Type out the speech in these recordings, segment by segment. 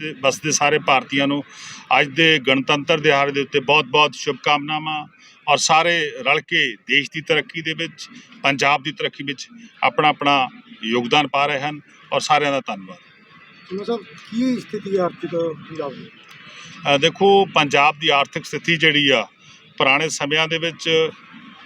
ਦੇ ਵਸਦੇ ਸਾਰੇ ਭਾਰਤੀਆਂ ਨੂੰ ਅੱਜ ਦੇ ਗਣਤੰਤਰ ਦਿਹਾੜੇ ਦੇ ਉੱਤੇ ਬਹੁਤ-ਬਹੁਤ ਸ਼ੁਭਕਾਮਨਾਵਾਂ ਔਰ ਸਾਰੇ ਰਲ ਕੇ ਦੇਸ਼ ਦੀ ਤਰੱਕੀ ਦੇ ਵਿੱਚ ਪੰਜਾਬ ਦੀ ਤਰੱਕੀ ਵਿੱਚ ਆਪਣਾ ਆਪਣਾ ਯੋਗਦਾਨ ਪਾ ਰਹੇ ਹਨ ਔਰ ਸਾਰਿਆਂ ਦਾ ਧੰਨਵਾਦ। ਸਾਹਿਬ ਕੀ ਸਥਿਤੀ ਆਰਥਿਕ ਪੰਜਾਬ ਦੀ? ਦੇਖੋ ਪੰਜਾਬ ਦੀ ਆਰਥਿਕ ਸਥਿਤੀ ਜਿਹੜੀ ਆ ਪੁਰਾਣੇ ਸਮਿਆਂ ਦੇ ਵਿੱਚ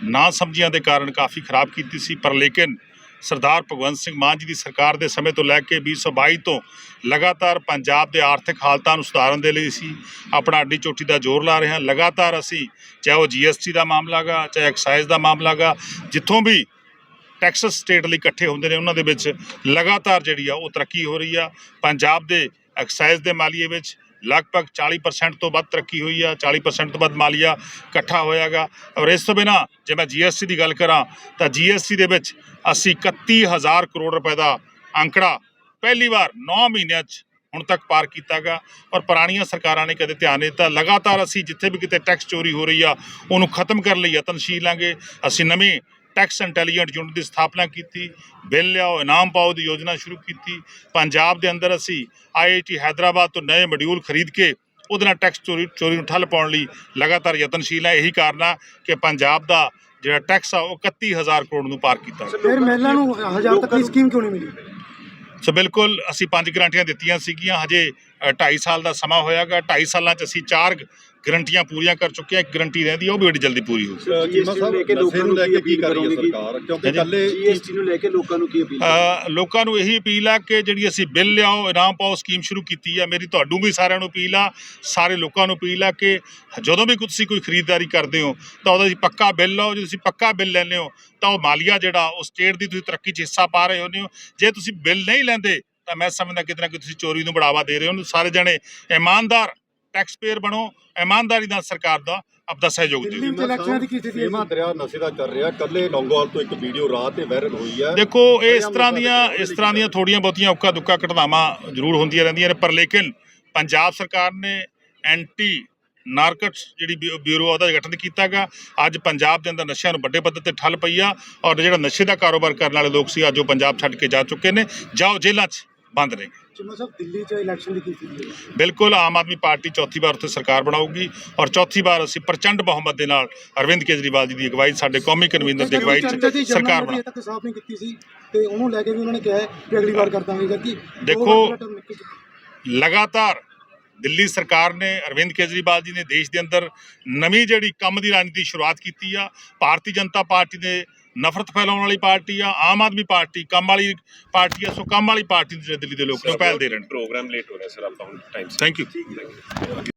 ਨਾ ਸਮਝੀਆਂ ਦੇ ਕਾਰਨ ਕਾਫੀ ਖਰਾਬ ਕੀਤੀ ਸੀ ਪਰ ਲੇਕਿਨ ਸਰਦਾਰ ਭਗਵੰਤ ਸਿੰਘ ਮਾਨ ਜੀ ਦੀ ਸਰਕਾਰ ਦੇ ਸਮੇਂ ਤੋਂ ਲੈ ਕੇ 2022 ਤੋਂ ਲਗਾਤਾਰ ਪੰਜਾਬ ਦੇ ਆਰਥਿਕ ਹਾਲਤਾਂ ਨੂੰ ਸੁਧਾਰਨ ਦੇ ਲਈ ਅਸੀਂ ਆਪਣਾ ਅੱਡੀ ਚੋਟੀ ਦਾ ਜ਼ੋਰ ਲਾ ਰਹੇ ਹਾਂ। ਲਗਾਤਾਰ ਅਸੀਂ ਚਾਹੇ ਉਹ ਜੀਐਸਟੀ ਦਾ ਮਾਮਲਾ ਗਾ, ਚਾਹੇ ਐਕਸਾਈਜ਼ ਦਾ ਮਾਮਲਾ ਗਾ, ਜਿੱਥੋਂ ਵੀ ਟੈਕਸਸ ਸਟੇਟ ਲਈ ਇਕੱਠੇ ਹੁੰਦੇ ਨੇ, ਉਹਨਾਂ ਦੇ ਵਿੱਚ ਲਗਾਤਾਰ ਜਿਹੜੀ ਆ ਉਹ ਤਰੱਕੀ ਹੋ ਰਹੀ ਆ। ਪੰਜਾਬ ਦੇ ਐਕਸਾਈਜ਼ ਦੇ ਮਾਲੀਏ ਵਿੱਚ ਲਗਭਗ 40% ਤੋਂ ਵੱਧ ਤਰੱਕੀ ਹੋਈ ਆ 40% ਤੋਂ ਵੱਧ ਮਾਲੀਆ ਇਕੱਠਾ ਹੋਇਆਗਾ। ਔਰ ਇਸ ਤੋਂ ਬਿਨਾ ਜੇ ਮੈਂ ਜੀਐਸਟੀ ਦੀ ਗੱਲ ਕਰਾਂ, ਤਾਂ ਜੀਐਸਟੀ ਦੇ ਵਿੱਚ ਅਸੀਂ 31000 ਕਰੋੜ ਰੁਪਏ ਦਾ ਅੰਕੜਾ ਪਹਿਲੀ ਵਾਰ 9 ਮਹੀਨਿਆਂ 'ਚ ਹੁਣ ਤੱਕ ਪਾਰ ਕੀਤਾਗਾ। ਔਰ ਪੁਰਾਣੀਆਂ ਸਰਕਾਰਾਂ ਨੇ ਕਦੇ ਧਿਆਨ ਨਹੀਂ ਦਿੱਤਾ। ਲਗਾਤਾਰ ਅਸੀਂ ਜਿੱਥੇ ਵੀ ਕਿਤੇ ਟੈਕਸ ਚੋਰੀ ਹੋ ਰਹੀ ਆ, ਉਹਨੂੰ ਖਤਮ ਕਰਨ ਲਈ ਯਤਨਸ਼ੀਲ ਲਾਂਗੇ ਅਸੀਂ ਨਵੇਂ ਟੈਕਸ ਇੰਟੈਲੀਜੈਂਟ ਯੂਨਿਟ ਦੀ ਸਥਾਪਨਾ ਕੀਤੀ ਬਿੱਲ ਲਿਆਓ ਇਨਾਮ ਪਾਓ ਦੀ ਯੋਜਨਾ ਸ਼ੁਰੂ ਕੀਤੀ। ਪੰਜਾਬ ਦੇ ਅੰਦਰ ਅਸੀਂ ਆਈਆਈਟੀ ਹੈਦਰਾਬਾਦ ਤੋਂ ਨਵੇਂ ਮੋਡਿਊਲ ਖਰੀਦ ਕੇ ਉਹਦੇ ਨਾਲ ਟੈਕਸ ਚੋਰੀ ਚੋਰੀ ਨੂੰ ਠੱਲ ਪਾਉਣ ਲਈ ਲਗਾਤਾਰ ਯਤਨਸ਼ੀਲ ਹੈ। ਇਹੀ ਕਾਰਨ ਆ ਕਿ ਪੰਜਾਬ ਦਾ ਜਿਹੜਾ ਟੈਕਸ ਆ ਉਹ 31000 ਕਰੋੜ ਨੂੰ ਪਾਰ ਕੀਤਾ। ਫਿਰ ਮਹਿਲਾ ਨੂੰ ਹਜ਼ਾਰ ਤੱਕ ਦੀ ਸਕੀਮ ਕਿਉਂ ਨਹੀਂ ਮਿਲੀ? ਸੋ ਬਿਲਕੁਲ ਅਸੀਂ ਪੰਜ ਗਰੰਟੀਆਂ ਦਿੱਤੀਆਂ ਸੀਗੀਆਂ। ਹਜੇ 2.5 ਸਾਲ ਦਾ ਸਮਾਂ ਹੋਇਆਗਾ। 2.5 ਸਾਲਾਂ 'ਚ ਅਸੀਂ ਚਾਰ ਗਰੰਟੀਆਂ ਪੂਰੀਆਂ ਕਰ ਚੁੱਕੇ ਹਾਂ। ਇੱਕ ਗਰੰਟੀ ਰਹਿੰਦੀ ਹੈ ਉਹ ਵੀ ਬੜੀ ਜਲਦੀ ਪੂਰੀ ਹੋਊਗੀ ਚੀਮਾ ਸਾਹਿਬ ਲੈ ਕੇ ਨਸ਼ੇ ਲੋਕਾਂ ਨੂੰ ਲੈ ਕੇ ਨੂੰ ਕੀ ਕਰ ਰਹੀ ਹੈ ਕੀ ਸਰਕਾਰ? ਕਿਉਂਕਿ ਹਾਂਜੀ। ਕੱਲੇ ਜੀਐਸਟੀ ਨੂੰ ਲੈ ਕੇ ਲੋਕਾਂ ਨੂੰ ਕੀ ਅਪੀਲ ਅ, ਲੋਕਾਂ ਨੂੰ ਇਹੀ ਅਪੀਲ ਆ ਕਿ ਜਿਹੜੀ ਅਸੀਂ ਬਿੱਲ ਲਿਆਓ ਇਨਾਮ ਪਾਓ ਸਕੀਮ ਸ਼ੁਰੂ ਕੀਤੀ ਆ ਮੇਰੀ ਤੁਹਾਨੂੰ ਵੀ ਸਾਰਿਆਂ ਨੂੰ ਅਪੀਲ ਆ ਸਾਰੇ ਲੋਕਾਂ ਨੂੰ ਅਪੀਲ ਆ ਕਿ ਜਦੋਂ ਵੀ ਤੁਸੀਂ ਕੋਈ ਖਰੀਦਦਾਰੀ ਕਰਦੇ ਹੋ ਤਾਂ ਉਹਦਾ ਤੁਸੀਂ ਪੱਕਾ ਬਿੱਲ ਲਓ। ਜੇ ਤੁਸੀਂ ਪੱਕਾ ਬਿੱਲ ਲੈਂਦੇ ਹੋ ਤਾਂ ਉਹ ਮਾਲੀਆ ਜਿਹੜਾ ਉਹ ਸਟੇਟ ਦੀ ਤੁਸੀਂ ਤਰੱਕੀ 'ਚ ਹਿੱਸਾ ਪਾ ਰਹੇ ਹੁੰਦੇ ਹੋ। ਜੇ ਤੁਸੀਂ ਬਿੱਲ ਨਹੀਂ ਲੈਂਦੇ ਤਾਂ ਮੈਂ ਸਮਝਦਾ ਕਿਤੇ ਨਾ ਕਿਤੇ ਤੁਸੀਂ ਚੋਰੀ ਨੂੰ ਬੜਾਵਾ ਦੇ ਰਹੇ ਹੋ। ਸਾਰੇ ਜਣੇ ਇਮਾਨਦਾਰ ਟੈਕਸ ਪੇਅਰ ਬਣੋ ਇਮਾਨਦਾਰੀ ਨਾਲ ਸਰਕਾਰ ਦਾ ਆਪਦਾ ਸਹਿਯੋਗ ਦਿਓ। ਦਿੱਲੀ ਇਲੈਕਸ਼ਨਾਂ ਦੀ ਕੀ ਸਥਿਤੀ ਹੈ ਦਰਿਆ ਨਸ਼ੇ ਦਾ ਚੱਲ ਰਿਹਾ। ਕੱਲੇ ਲੌਂਗੋਵਾਲ ਤੋਂ ਇੱਕ ਵੀਡੀਓ ਰਾਤ ਤੇ ਵਾਇਰਲ ਹੋਈ ਹੈ। ਦੇਖੋ ਇਹ ਇਸ ਤਰ੍ਹਾਂ ਦੀਆਂ ਇਸ ਤਰ੍ਹਾਂ ਦੀਆਂ ਥੋੜੀਆਂ ਬਹੁਤੀਆਂ ਉੱਕਾ ਦੁੱਕਾ ਘਟਨਾਵਾਂ ਜ਼ਰੂਰ ਹੁੰਦੀਆਂ ਰਹਿੰਦੀਆਂ ਨੇ ਪਰ ਲੇਕਿਨ ਪੰਜਾਬ ਸਰਕਾਰ ਨੇ ਐਂਟੀ ਨਾਰਕਟਸ ਜਿਹੜੀ ਬਿਊ- ਬਿਊਰੋ ਆ ਉਹਦਾ ਗਠਨ ਕੀਤਾਗਾ ਅੱਜ ਪੰਜਾਬ ਦੇ ਅੰਦਰ ਨਸ਼ਿਆਂ ਨੂੰ ਵੱਡੇ ਪੱਧਰ ਤੇ ਠੱਲ ਪਈ ਆ ਔਰ ਜਿਹੜਾ ਨਸ਼ੇ ਦਾ ਕਾਰੋਬਾਰ ਕਰਨ ਵਾਲੇ ਲੋਕ ਸੀ ਅੱਜ ਉਹ ਪੰਜਾਬ ਛੱਡ ਕੇ ਜਾ ਚੁੱਕੇ ਨੇ। ਜਾਓ ਜੇਲ੍ਹਾਂ 'ਚ। ਬੰਦ ਨੇ ਚੀਮਾ ਸਾਹਿਬ ਦਿੱਲੀ 'ਚ ਇਲੈਕਸ਼ਨ ਦੀ ਕੀ ਸਥਿਤੀ ਹੈ ਬਿਲਕੁਲ ਆਮ ਆਦਮੀ ਪਾਰਟੀ ਚੌਥੀ ਵਾਰ ਉੱਥੇ ਸਰਕਾਰ ਬਣਾਊਗੀ ਔਰ ਚੌਥੀ ਵਾਰ ਅਸੀਂ ਪ੍ਰਚੰਡ ਬਹੁਮਤ ਦੇ ਨਾਲ ਅਰਵਿੰਦ ਕੇਜਰੀਵਾਲ ਜੀ ਦੀ ਅਗਵਾਈ ਸਾਡੇ ਕੌਮੀ ਕਨਵੀਨਰ ਦੀ ਅਗਵਾਈ 'ਚ ਸਰਕਾਰ ਬਣਾ ਅਜੇ ਤੱਕ ਸਾਫ਼ ਨਹੀਂ ਕੀਤੀ ਸੀ ਤੇ ਉਹਨੂੰ ਲੈ ਕੇ ਵੀ ਉਹਨਾਂ ਨੇ ਕਿਹਾ ਹੈ ਕਿ ਅਗਲੀ ਵਾਰ ਕਰ ਦਾਂਗੇ ਜਦਕਿ ਦੋ ਦੇਖੋ। ਲਗਾਤਾਰ ਦਿੱਲੀ ਸਰਕਾਰ ਨੇ ਅਰਵਿੰਦ ਕੇਜਰੀਵਾਲ ਜੀ ਨੇ ਦੇਸ਼ ਦੇ ਅੰਦਰ ਨਵੀਂ ਜਿਹੜੀ ਕੰਮ ਦੀ ਰਣਨੀਤੀ ਸ਼ੁਰੂਆਤ ਕੀਤੀ ਆ ਭਾਰਤੀ ਜਨਤਾ ਪਾਰਟੀ ਨੇ ਨਫ਼ਰਤ ਫੈਲਾਉਣ ਵਾਲੀ ਪਾਰਟੀ ਆ ਆਮ ਆਦਮੀ ਪਾਰਟੀ ਕੰਮ ਵਾਲੀ ਪਾਰਟੀ ਆ ਸੋ ਕੰਮ ਵਾਲੀ ਪਾਰਟੀ ਜਿਹੜੇ ਦਿੱਲੀ ਦੇ ਲੋਕ ਨੇ ਪਹਿਲ ਦੇ ਰਹੇ ਨੇ। ਪ੍ਰੋਗਰਾਮ ਲੇਟ ਹੋ ਰਿਹਾ ਸਰ ਆਪਾਂ ਹੁਣ ਟਾਈਮ ਥੈਂਕ ਯੂ